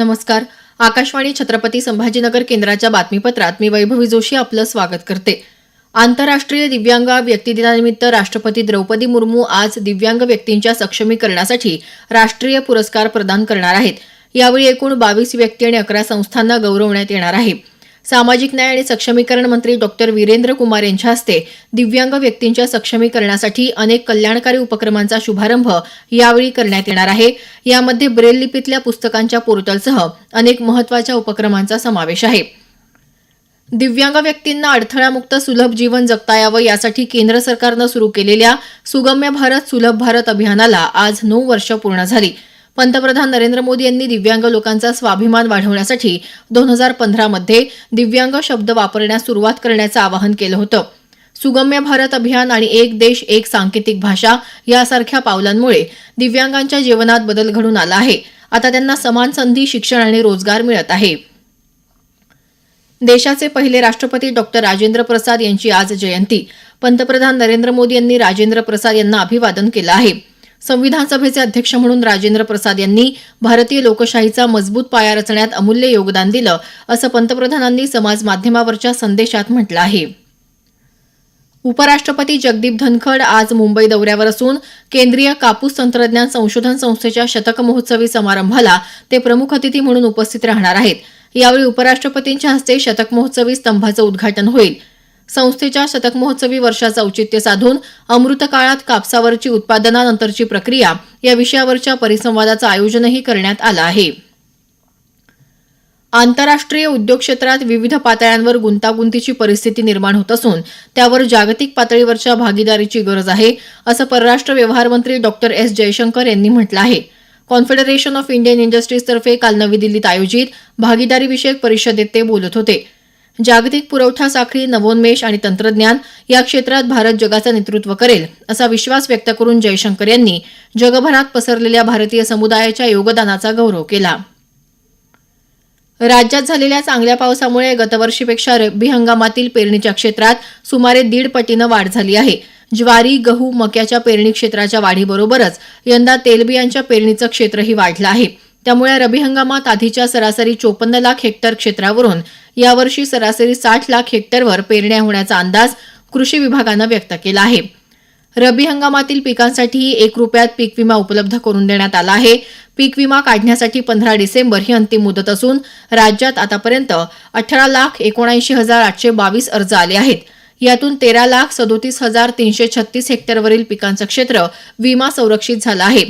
नमस्कार. आकाशवाणी छत्रपती संभाजीनगर केंद्राच्या बातमीपत्रात मी वैभवी जोशी आपलं स्वागत करते. आंतरराष्ट्रीय दिव्यांग व्यक्ती दिनानिमित्त राष्ट्रपती द्रौपदी मुर्मू आज दिव्यांग व्यक्तींच्या सक्षमीकरणासाठी राष्ट्रीय पुरस्कार प्रदान करणार आहेत. यावेळी एकूण बावीस व्यक्ती आणि अकरा संस्थांना गौरवण्यात येणार आहे. सामाजिक न्याय आणि सक्षमीकरण मंत्री डॉक्टर वीरेंद्र कुमार यांच्या हस्ते दिव्यांग व्यक्तींच्या सक्षमीकरणासाठी अनेक कल्याणकारी उपक्रमांचा शुभारंभ यावेळी करण्यात येणार आहे. यामध्ये ब्रेल लिपीतल्या पुस्तकांच्या पोर्टलसह अनेक महत्त्वाच्या उपक्रमांचा समावेश आहे. दिव्यांग व्यक्तींना अडथळामुक्त सुलभ जीवन जगता यावं यासाठी केंद्र सरकारनं सुरू केलेल्या सुगम्य भारत सुलभ भारत अभियानाला आज नऊ वर्ष पूर्ण झाली. पंतप्रधान नरेंद्र मोदी यांनी दिव्यांग लोकांचा स्वाभिमान वाढवण्यासाठी दोन हजार पंधरामध्ये दिव्यांग शब्द वापरण्यास सुरुवात करण्याचं आवाहन केलं होतं. सुगम्य भारत अभियान आणि एक देश एक सांकेतिक भाषा यासारख्या पावलांमुळे दिव्यांगांच्या जीवनात बदल घडून आला आहे. आता त्यांना समान संधी शिक्षण आणि रोजगार मिळत आहे. देशाचे पहिले राष्ट्रपती डॉक्टर राजेंद्र प्रसाद यांची आज जयंती. पंतप्रधान नरेंद्र मोदी यांनी राजेंद्र प्रसाद यांना अभिवादन केलं आहे. संविधान सभेचे अध्यक्ष म्हणून राजेंद्र प्रसाद यांनी भारतीय लोकशाहीचा मजबूत पाया रचण्यात अमूल्य योगदान दिलं असं पंतप्रधानांनी समाज माध्यमावरच्या संदेशात म्हटलं आहे. उपराष्ट्रपती जगदीप धनखड आज मुंबई दौऱ्यावर असून केंद्रीय कापूस तंत्रज्ञान संशोधन संस्थेच्या शतक महोत्सवी समारंभाला ते प्रमुख अतिथी म्हणून उपस्थित राहणार आहेत. यावेळी उपराष्ट्रपतींच्या हस्ते शतक महोत्सवी स्तंभाचं उद्घाटन होईल. संस्थेच्या शतक महोत्सवी वर्षाचं औचित्य साधून अमृत काळात कापसावरची उत्पादनानंतरची प्रक्रिया या विषयावरच्या परिसंवादाचं आयोजनही करण्यात आलं आहे. आंतरराष्ट्रीय उद्योग क्षेत्रात विविध पातळ्यांवर गुंतागुंतीची परिस्थिती निर्माण होत असून त्यावर जागतिक पातळीवरच्या भागीदारीची गरज आहे असं परराष्ट्र व्यवहार मंत्री डॉक्टर एस. जयशंकर यांनी म्हटलं आहे. कॉन्फेडरेशन ऑफ इंडियन इंडस्ट्रीजतर्फे काल नवी दिल्लीत आयोजित भागीदारीविषयक परिषदेत ते बोलत होते. जागतिक पुरवठा साखळी नवोन्मेष आणि तंत्रज्ञान या क्षेत्रात भारत जगाचं नेतृत्व करेल असा विश्वास व्यक्त करून जयशंकर यांनी जगभरात पसरलेल्या भारतीय समुदायाच्या योगदानाचा गौरव केला. राज्यात झालेल्या चांगल्या पावसामुळे गतवर्षीपेक्षा रब्बी हंगामातील पेरणीच्या क्षेत्रात सुमारे दीड पटीनं वाढ झाली आहे. ज्वारी गहू मक्याच्या पेरणी क्षेत्राच्या वाढीबरोबरच यंदा तेलबियांच्या पेरणीचं क्षेत्रही वाढलं आहे. त्यामुळे रबी हंगामात आधीच्या सरासरी चोपन्न लाख हेक्टर क्षेत्रावरून यावर्षी सरासरी साठ लाख हेक्टरवर पेरण्या होण्याचा अंदाज कृषी विभागानं व्यक्त केला आहे. रबी हंगामातील पिकांसाठीही एक रुपयात पीक विमा उपलब्ध करून देण्यात आला आहे. पीक विमा काढण्यासाठी पंधरा डिसेंबर ही अंतिम मुदत असून राज्यात आतापर्यंत अठरा लाख एकोणऐंशी हजार आठशे बावीस अर्ज आले आहेत. यातून तेरा लाख सदोतीस हजार तीनशे छत्तीस हेक्टरवरील पिकांचं क्षेत्र विमा संरक्षित झालं आहे.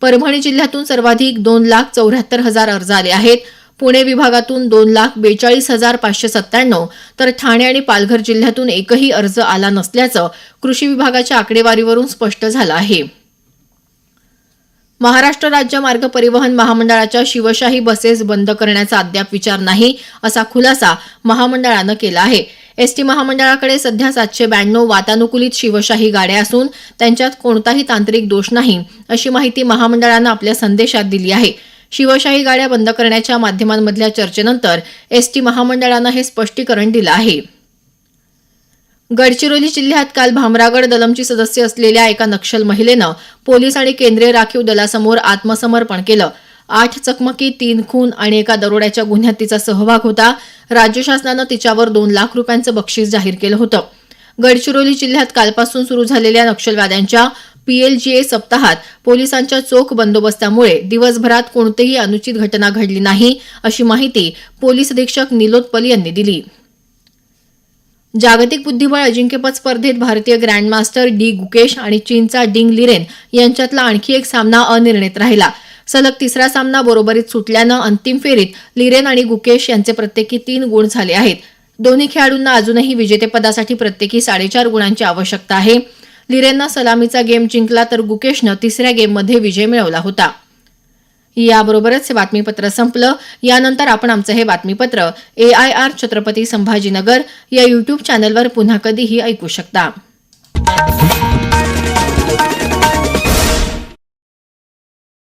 परभणी जिल्ह्यातून सर्वाधिक दोन लाख चौऱ्याहत्तर हजार अर्ज आले आहेत. पुणे विभागातून दोन लाख बेचाळीस हजार पाचशे सत्त्याण्णव तर ठाणे आणि पालघर जिल्ह्यातून एकही अर्ज आला नसल्याचं कृषी विभागाच्या आकडेवारीवरून स्पष्ट झालं आहे. महाराष्ट्र राज्य मार्ग परिवहन महामंडळाच्या शिवशाही बसेस बंद करण्याचा अद्याप विचार नाही असा खुलासा महामंडळानं केला आहे. एसटी महामंडळाकडे सध्या सातशे ब्याण्णव वातानुकूलित शिवशाही गाड्या असून त्यांच्यात कोणताही तांत्रिक दोष नाही अशी माहिती महामंडळानं आपल्या संदेशात दिली आहे. शिवशाही गाड्या बंद करण्याच्या माध्यमांमधल्या चर्चेनंतर एसटी महामंडळानं हे स्पष्टीकरण दिलं आहे. गडचिरोली जिल्ह्यात काल भामरागड दलमची सदस्य असलेल्या एका नक्षल महिलेनं पोलीस आणि केंद्रीय राखीव दलासमोर आत्मसमर्पण केलं. आठ चकमकी तीन खून आणि एका दरोड्याच्या गुन्ह्यात तिचा सहभाग होता. राज्य शासनानं तिच्यावर दोन लाख रुपयांचं बक्षीस जाहीर केलं होतं. गडचिरोली जिल्ह्यात कालपासून सुरू झालेल्या नक्षलवाद्यांच्या पीएलजीए सप्ताहात पोलिसांच्या चोख बंदोबस्तामुळे दिवसभरात कोणतीही अनुचित घटना घडली नाही अशी माहिती पोलीस अधीक्षक निलोत्पल यांनी दिली. जागतिक बुद्धिबळ अजिंक्यपद स्पर्धेत भारतीय ग्रँडमास्टर डी गुकेश आणि चीनचा डिंग लिरेन यांच्यातला आणखी एक सामना अनिर्णित राहिला. सलग तिसरा सामना बरोबरीत सुटल्यानं अंतिम फेरीत लिरेन आणि गुकेश यांचे प्रत्येकी तीन गुण झाले आहेत. दोन्ही खेळाडूंना अजूनही विजेतेपदासाठी प्रत्येकी साडेचार गुणांची आवश्यकता आहे. लिरेनं सलामीचा गेम जिंकला तर गुकेशनं तिसऱ्या गेममध्ये विजय मिळवला होता. याबरोबरच हे बातमीपत्र संपलं. यानंतर आपण आमचं हे बातमीपत्र A I R Chhatrapati Sambhajinagar या युट्यूब चॅनलवर पुन्हा कधीही ऐकू शकता.